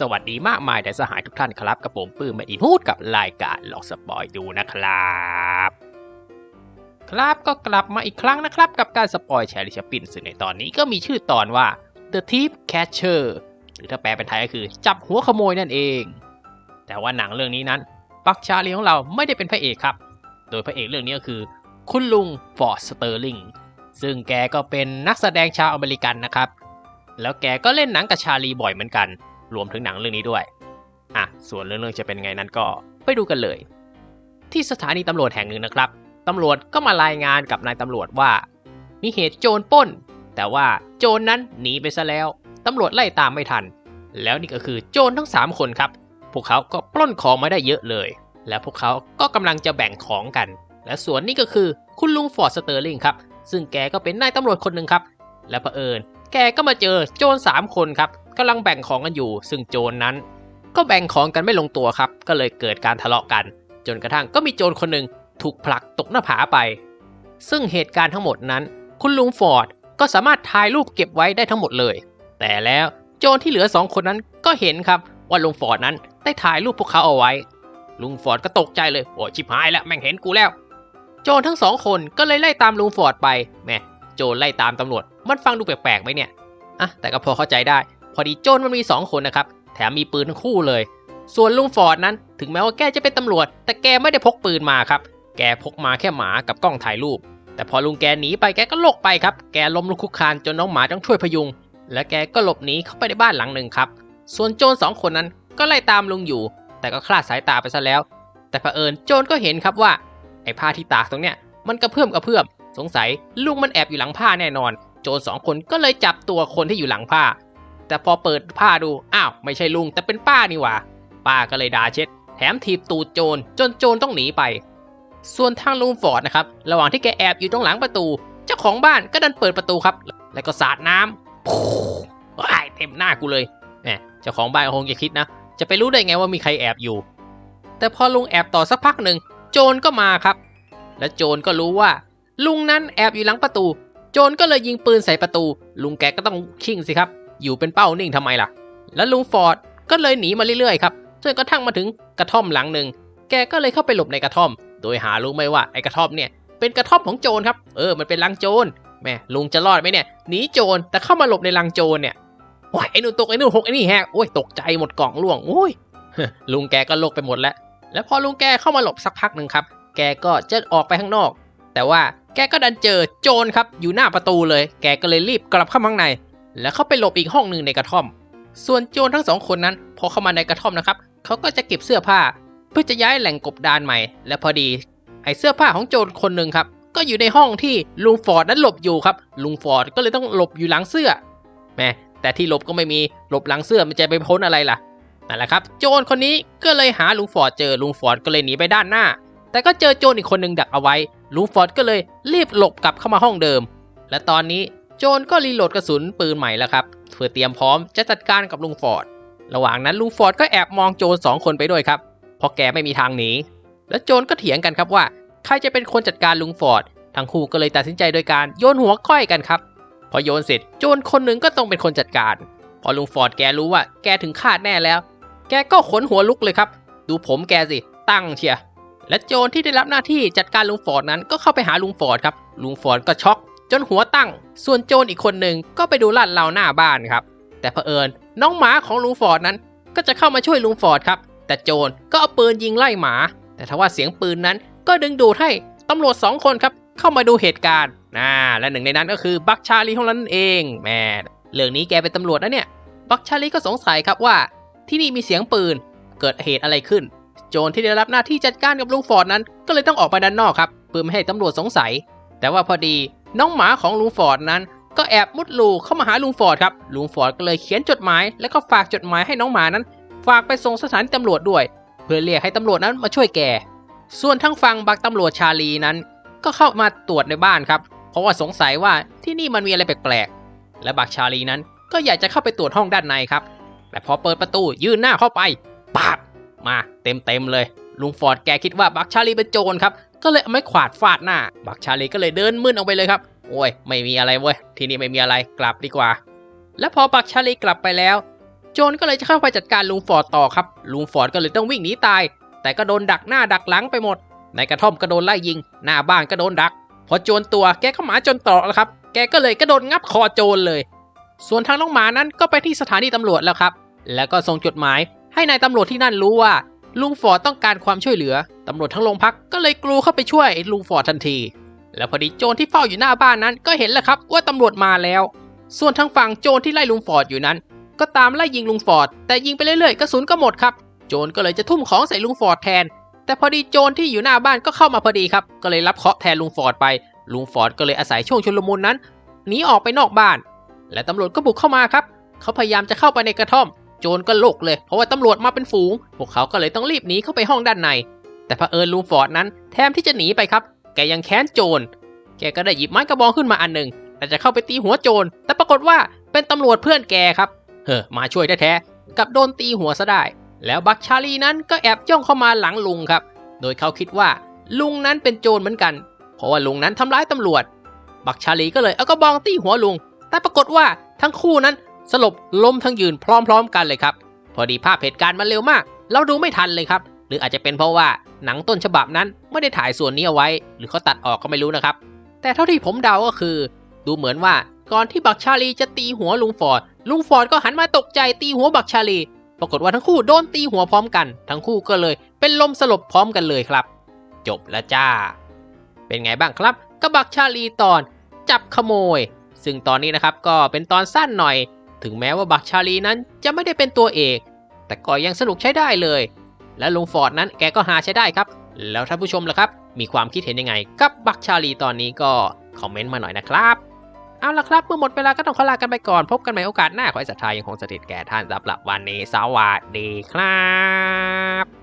สวัสดีมากมายแต่สหายทุกท่านครับกับผมปื้มไม่ดีพูดกับรายการหลอกสปอยดูนะครับ ครับก็กลับมาอีกครั้งนะครับ กับการสปอยแชร์ลิชปินซึ่งในตอนนี้ก็มีชื่อตอนว่า The Thief Catcher หรือถ้าแปลเป็นไทยก็คือจับหัวขโมยนั่นเอง แต่ว่าหนังเรื่องนี้นั้นปักชาลีของเราไม่ได้เป็นพระเอกครับ โดยพระเอกเรื่องนี้ก็คือ คุณลุงฟอร์ดสเตอร์ลิงซึ่งแกก็เป็นนักแสดงชาวอเมริกันนะครับ แล้วแกก็เล่นหนังกับชาลีบ่อยเหมือนกัน รวมถึงหนังเรื่องนี้ด้วยอะส่วนเรื่องจะเป็นไงนั้นก็ไปดูกันเลย ที่สถานีตำรวจแห่งหนึ่งนะครับตำรวจก็มารายงานกับนายตำรวจว่า มีเหตุโจรปล้น แต่ว่าโจรนนั้นหนีไปซะแล้วตำรวจไล่ตามไม่ทัน แล้วนี่ก็คือโจรทั้ง 3 คนครับ พวกเขาก็ปล้นของมาได้เยอะเลย และพวกเขาก็กำลังจะแบ่งของกัน และส่วนนี้ก็คือคุณลุงฟอร์ดสเตอร์ลิงครับ ซึ่งแกก็เป็นนายตำรวจคนหนึ่งครับ และเผอิญ แกก็มาเจอโจร3คนครับกำลังแบ่งของกันอยู่ ซึ่งโจรนั้น ก็แบ่งของกันไม่ลงตัวครับ ก็เลยเกิดการทะเลาะกัน จนกระทั่งก็มีโจรคนหนึ่งถูกผลักตกหน้าผาไป ซึ่งเหตุการณ์ทั้งหมดนั้น คุณลุงฟอร์ดก็สามารถถ่ายรูปเก็บไว้ได้ทั้งหมดเลย แต่แล้วโจรที่เหลือสองคนนั้นก็เห็นครับว่าลุงฟอร์ดนั้นได้ถ่ายรูปพวกเขาเอาไว้ ลุงฟอร์ดก็ตกใจเลยโอ้ชิบหายแล้วแม่งเห็นกูแล้ว โจรทั้งสองคนก็เลยไล่ตามลุงฟอร์ดไปแม่โจรไล่ตามตำรวจ มันฟังดูแปลกๆไหมเนี่ยอะแต่ก็พอเข้าใจได้ พอดีโจรมันมีสองคนนะครับ แถมมีปืนทั้งคู่เลย ส่วนลุงฟอร์ดนั้น ถึงแม้ว่าแกจะเป็นตำรวจ แต่แกไม่ได้พกปืนมาครับ แกพกมาแค่หมากับกล้องถ่ายรูป แต่พอลุงแกหนีไปแกก็หลกไปครับ แกล้มลุกคลุกคานจนน้องหมาต้องช่วยพยุง และแกก็หลบหนีเข้าไปในบ้านหลังหนึ่งครับ ส่วนโจรสองคนนั้นก็ไล่ตามลุงอยู่ แต่ก็คลาดสายตาไปซะแล้ว แต่เผอิญโจรก็เห็นครับว่าไอ้ผ้าที่ตากตรงเนี้ยมันกระเพื่อมกระเพื่อมสงสัยลุงมันแอบอยู่หลังผ้าแน่นอน โจรสองคนก็เลยจับตัวคนที่อยู่หลังผ้า แต่พอเปิดผ้าดู อ้าว ไม่ใช่ลุงแต่เป็นป้านี่หว่า ป้าก็เลยด่าเช็ด แถมถีบตูดโจรจนโจรต้องหนีไป ส่วนทางลุงฟอร์ดนะครับ ระหว่างที่แกแอบอยู่ตรงหลังประตู เจ้าของบ้านก็ดันเปิดประตูครับ แล้วก็สาดน้ำปูว้ายเต็มหน้ากูเลยแหมเจ้าของบ้านคงจะคิดนะ จะไปรู้ได้ไงว่ามีใครแอบอยู่ แต่พอลุงแอบต่อสักพักหนึ่ง โจรก็มาครับ และโจรก็รู้ว่า ลุงนั้นแอบอยู่หลังประตู โจรก็เลยยิงปืนใส่ประตู ลุงแกก็ต้องชิ่งสิครับ อยู่เป็นเป้านิ่งทำไมล่ะ แล้วลุงฟอร์ดก็เลยหนีมาเรื่อยๆครับจนกระทั่งมาถึงกระท่อมหลังหนึ่ง แกก็เลยเข้าไปหลบในกระท่อม โดยหารู้ไหมว่าไอ้กระท่อมเนี่ยเป็นกระท่อมของโจรครับ เออ มันเป็นลังโจร แม่ลุงจะรอดไหมเนี่ย หนีโจร แต่เข้ามาหลบในลังโจรเนี่ยโอ้ยไอ้นู่นตกไอ้นู่นหกไอ้นี่แฮกโอ้ยตกใจหมดกล่องล่วง โอ้ย ลุงแกก็โลกไปหมดแล้ว แล้วพอลุงแกเข้ามาหลบสักพักหนึ่งครับ แกก็จะออกไปข้างนอก แต่ว่าแกก็ดันเจอโจรครับอยู่หน้าประตูเลย แกก็เลยรีบกลับเข้ามาข้างใน แล้วเข้าไปหลบอีกห้องหนึ่งในกระท่อม ส่วนโจรทั้งสองคนนั้น พอเข้ามาในกระท่อมนะครับเขาก็จะเก็บเสื้อผ้า เพื่อจะย้ายแหล่งกบดานใหม่ และพอดีไอเสื้อผ้าของโจรคนหนึ่งครับก็อยู่ในห้องที่ลุงฟอร์ดนั้นหลบอยู่ครับลุงฟอร์ดก็เลยต้องหลบอยู่หลังเสื้อแหมแต่ที่หลบก็ไม่มีหลบหลังเสื้อมันจะไปพ้นอะไรล่ะนั่นแหละครับ โจรคนนี้ก็เลยหาลุงฟอร์ดเจอลุงฟอร์ดก็เลยหนีไปด้านหน้า แต่ก็เจอโจรอีกคนหนึ่งดักเอาไว้ลุงฟอร์ดก็เลยรีบหลบกลับเข้ามาห้องเดิม และตอนนี้โจรก็รีโหลดกระสุนปืนใหม่แล้วครับ เพื่อเตรียมพร้อมจะจัดการกับลุงฟอร์ด ระหว่างนั้นลุงฟอร์ดก็แอบมองโจรสองคนไปด้วยครับ เพราะแกไม่มีทางหนี และโจรก็เถียงกันครับว่า ใครจะเป็นคนจัดการลุงฟอร์ด ทั้งคู่ก็เลยตัดสินใจโดยการโยนหัวก้อยกันครับ พอโยนเสร็จโจรคนหนึ่งก็ต้องเป็นคนจัดการ พอลุงฟอร์ดแกรู้ว่า แกถึงคาดแน่แล้ว แกก็ขนหัวลุกเลยครับ ดูผมแกสิ ตั้งเชีย และโจรที่ได้รับหน้าที่จัดการลุงฟอร์ดนั้นก็เข้าไปหาลุงฟอร์ดครับ ลุงฟอร์ดก็ช็อกจนหัวตั้ง ส่วนโจรอีกคนหนึ่งก็ไปดูลาดเราหน้าบ้านครับ แต่เผอิญน้องหมาของลุงฟอร์ดนั้น ก็จะเข้ามาช่วยลุงฟอร์ดครับ แต่โจรก็เอาปืนยิงไล่หมา แต่ทว่าเสียงปืนนั้นก็ดึงดูดให้ตำรวจสองคนครับเข้ามาดูเหตุการณ์นะและหนึ่งในนั้นก็คือบักชาลีของเรานั่นเองแม่เรื่องนี้แกเป็นตำรวจนะเนี่ย บักชาลีก็สงสัยครับว่า ที่นี่มีเสียงปืนเกิดเหตุอะไรขึ้น โจรที่ได้รับหน้าที่จัดการกับลุงฟอร์ดนั้น ก็เลยต้องออกไปด้านนอกครับเพื่อไม่ให้ตำรวจสงสัย แต่ว่าพอดีน้องหมาของลุงฟอร์ดนั้น ก็แอบมุดลูเข้ามาหาลุงฟอร์ดครับลุงฟอร์ดก็เลยเขียนจดหมาย แล้วก็ฝากจดหมายให้น้องหมานั้น ฝากไปส่งสถานีตำรวจด้วย เพื่อเรียกให้ตำรวจนั้นมาช่วยแกส่วนทั้งฝั่งบักตำรวจชาลีนั้น ก็เข้ามาตรวจในบ้านครับเพราะว่าสงสัยว่าที่นี่มันมีอะไรแปลกๆและบักชาลีนั้นก็อยากจะเข้าไปตรวจห้องด้านในครับแต่พอเปิดประตูยื่นหน้าเข้าไปปาบ มาเต็มเต็มๆเลย ลุงฟอร์ดแกคิดว่าบักชาลีเป็นโจรครับ ก็เลยเอาไม้ขวาดฟาดหน้า บักชาลีก็เลยเดินมึนออกไปเลยครับ โอ้ย ไม่มีอะไรเว้ย ที่นี่ไม่มีอะไรกลับดีกว่า และพอบักชาลีกลับไปแล้ว โจรก็เลยจะเข้าไปจัดการลุงฟอร์ดต่อครับ ลุงฟอร์ดก็เลยต้องวิ่งหนีตาย แต่ก็โดนดักหน้าดักหลังไปหมด ในกระท่อมก็โดนไล่ยิง หน้าบ้านก็โดนดัก พอโจรตัวแกก็หมาจนตรอกแล้วครับ แกก็เลยกระโดดงับคอโจรเลย ส่วนทางน้องหมานั้นก็ไปที่สถานีตำรวจแล้วครับ แล้วก็ส่งจดหมาย ให้นายตำรวจที่นั่นรู้ว่า ลุงฟอร์ดต้องการความช่วยเหลือ ตำรวจทั้งโรงพักก็เลยกลูเข้าไปช่วยลุงฟอร์ดทันที แล้วพอดีโจรที่เฝ้าอยู่หน้าบ้านนั้นก็เห็นแล้วครับว่าตำรวจมาแล้ว ส่วนทางฝั่งโจรที่ไล่ลุงฟอร์ดอยู่นั้น ก็ตามไล่ยิงลุงฟอร์ดแต่ยิงไปเรื่อยๆกระสุนก็หมดครับ โจรก็เลยจะทุ่มของใส่ลุงฟอร์ดแทน แต่พอดีโจรที่อยู่หน้าบ้านก็เข้ามาพอดีครับ ก็เลยรับเคาะแทนลุงฟอร์ดไป ลุงฟอร์ดก็เลยอาศัยช่วงชุลมุนนั้นหนีออกไปนอกบ้าน และตำรวจก็บุกเข้ามาครับ เขาพยายามจะเข้าไปในกระท่อม โจรก็โลกเลย เพราะว่าตำรวจมาเป็นฝูง พวกเขาก็เลยต้องรีบหนีเข้าไปห้องด้านใน แต่เผอิญลุงฟอร์ดนั้นแทนที่จะหนีไปครับ แกยังแค้นโจร แกก็ได้หยิบไม้กระบองขึ้นมาอันหนึ่งแต่จะเข้าไปตีหัวโจร แต่ปรากฏว่าเป็นตำรวจเพื่อนแกครับ เฮ้อมาช่วยแท้ๆกับโดนตีหัวซะได้ แล้วบักชาลีนั้นก็แอบจ้องเข้ามาหลังลุงครับ โดยเขาคิดว่า ลุงนั้นเป็นโจรเหมือนกัน เพราะว่าลุงนั้นทำร้ายตำรวจ บักชาลีก็เลยเอากระบองตีหัวลุง แต่ปรากฏว่าทั้งคู่นั้น สลบล้มทั้งยืนพร้อมๆ กันเลยครับ พอดีภาพเหตุการณ์มันเร็วมาก เราดูไม่ทันเลยครับ หรืออาจจะเป็นเพราะว่าหนังต้นฉบับนั้นไม่ได้ถ่ายส่วนนี้เอาไว้ หรือเขาตัดออกก็ไม่รู้นะครับ แต่เท่าที่ผมเดาก็คือ ดูเหมือนว่าก่อนที่บักชาลีจะตีหัวลุงฟอร์ดลุงฟอร์ดก็หันมาตกใจตีหัวบักชาลี ปรากฏว่าทั้งคู่โดนตีหัวพร้อมกัน ทั้งคู่ก็เลยเป็นลมสลบพร้อมกันเลยครับ จบล้วจ้า เป็นไงบ้างครับกับบักชาลีตอนจับขโมย ซึ่งตอนนี้นะครับก็เป็นตอนสั้นหน่อย ถึงแม้ว่าบักชาลีนั้นจะไม่ได้เป็นตัวเอก แต่ก็ยังสนุกใช้ได้เลย และลุงฟอร์ดนั้นแกก็หาใช้ได้ครับ แล้วท่านผู้ชมล่ะครับ มีความคิดเห็นยังไงกับบักชาลีตอนนี้ก็คอมเมนต์มาหน่อยนะครับ เอาละครับเมื่อหมดเวลาก็ต้องขอลากันไปก่อนพบกันใหม่โอกาสหน้าขอให้ศรัทธายังคงสถิตแก่ท่านสำหรับวันนี้สวัสดีครับ